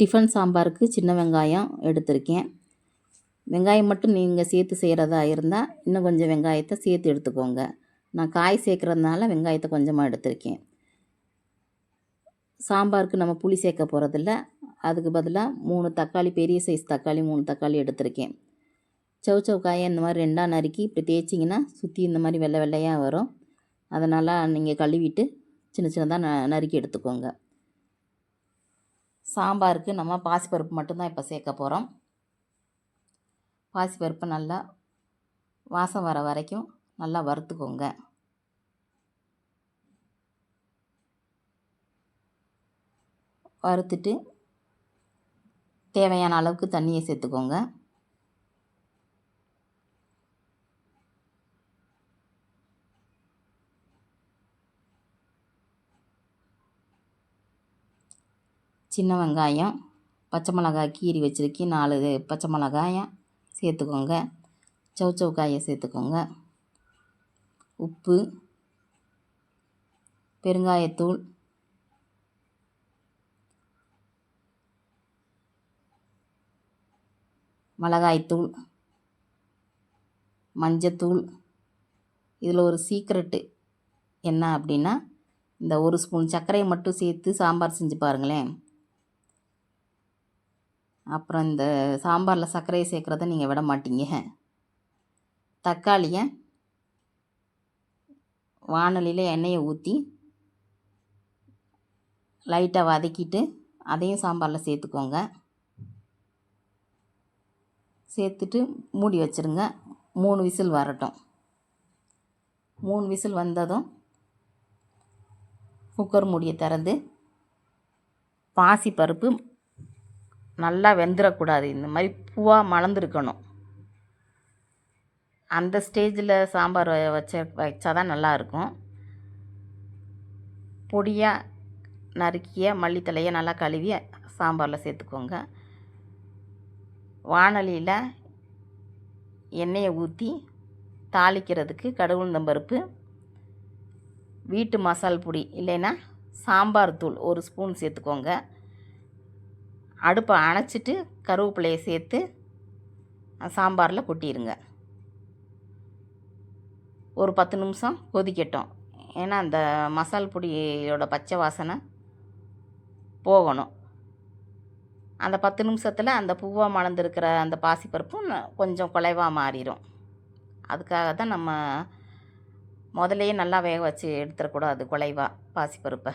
Tiffin சாம்பாருக்கு சின்ன வெங்காயம் எடுத்திருக்கேன். வெங்காயம் மட்டும் நீங்கள் சேர்த்து செய்கிறதா இருந்தால் இன்னும் கொஞ்சம் வெங்காயத்தை சேர்த்து எடுத்துக்கோங்க. நான் காய் சேர்க்குறதுனால வெங்காயத்தை கொஞ்சமாக எடுத்திருக்கேன். சாம்பாருக்கு நம்ம புளி சேர்க்க போகிறதில்ல அதுக்கு பதிலாக மூணு தக்காளி பெரிய சைஸ் தக்காளி மூணு தக்காளி எடுத்திருக்கேன். சவு சவுக்காயை காயை இந்த மாதிரி ரெண்டாக நறுக்கி இப்படி தேய்ச்சிங்கன்னா சுற்றி இந்த மாதிரி வெள்ளை வெள்ளையாக வரும். அதனால் நீங்கள் கழுவிட்டு சின்ன சின்னதாக ந நறுக்கி எடுத்துக்கோங்க. சாம்பாருக்கு நம்ம பாசிப்பருப்பு மட்டும்தான் இப்போ சேர்க்க போகிறோம் பாசிப்பருப்பு நல்லா வாசம் வர வரைக்கும் நல்லா வறுத்துக்கோங்க. வறுத்துட்டு தேவையான அளவுக்கு தண்ணியை சேர்த்துக்கோங்க. சின்ன வெங்காயம் பச்சை மிளகாய் கீறி வச்சுருக்கேன் நாலு பச்சை மிளகாயம் சேர்த்துக்கோங்க. சவு காயை சேர்த்துக்கோங்க. உப்பு பெருங்காயத்தூள் மிளகாய்த்தூள் மஞ்சத்தூள். இதில் ஒரு சீக்ரெட்டு என்ன அப்படின்னா இந்த ஒரு ஸ்பூன் சர்க்கரையை மட்டும் சேர்த்து சாம்பார் செஞ்சு பாருங்களேன். அப்புறம் இந்த சாம்பாரில் சர்க்கரையை சேர்க்குறத நீங்கள் விட மாட்டீங்க. தக்காளியை வானலியில் எண்ணெயை ஊற்றி லைட்டாக வதக்கிட்டு அதையும் சாம்பாரில் சேர்த்துக்கோங்க. சேர்த்துட்டு மூடி வச்சுருங்க. மூணு விசில் வரட்டும். மூணு விசில் வந்ததும் குக்கர் மூடியை திறந்து பாசி பருப்பு நல்லா வெந்துடக்கூடாது இந்த மாதிரி பூவாக மலர்ந்துருக்கணும். அந்த ஸ்டேஜில் சாம்பார் வச்ச வச்சா தான் நல்லாயிருக்கும் பொடியாக நறுக்கிய மல்லித்தலையை நல்லா கழுவி சாம்பாரில் சேர்த்துக்கோங்க. வானலியில் எண்ணெயை ஊற்றி தாளிக்கிறதுக்கு கடுகுளுந்தம்பருப்பு வீட்டு மசால் பொடி இல்லைன்னா சாம்பார் தூள் ஒரு ஸ்பூன் சேர்த்துக்கோங்க. அடுப்பை அணைச்சிட்டு கருவேப்பிலையை சேர்த்து சாம்பாரில் கொட்டிடுங்க ஒரு பத்து நிமிஷம் கொதிக்கட்டும். ஏன்னா அந்த மசால் பொடியோட பச்சை வாசனை போகணும். அந்த பத்து நிமிஷத்தில் அந்த பூவாக மலர்ந்துருக்கிற அந்த பாசிப்பருப்பும் கொஞ்சம் குலைவாக மாறிடும் அதுக்காக தான் நம்ம முதலையே நல்லா வேக வச்சு எடுத்துடக்கூடாது குலைவா பாசிப்பருப்பை.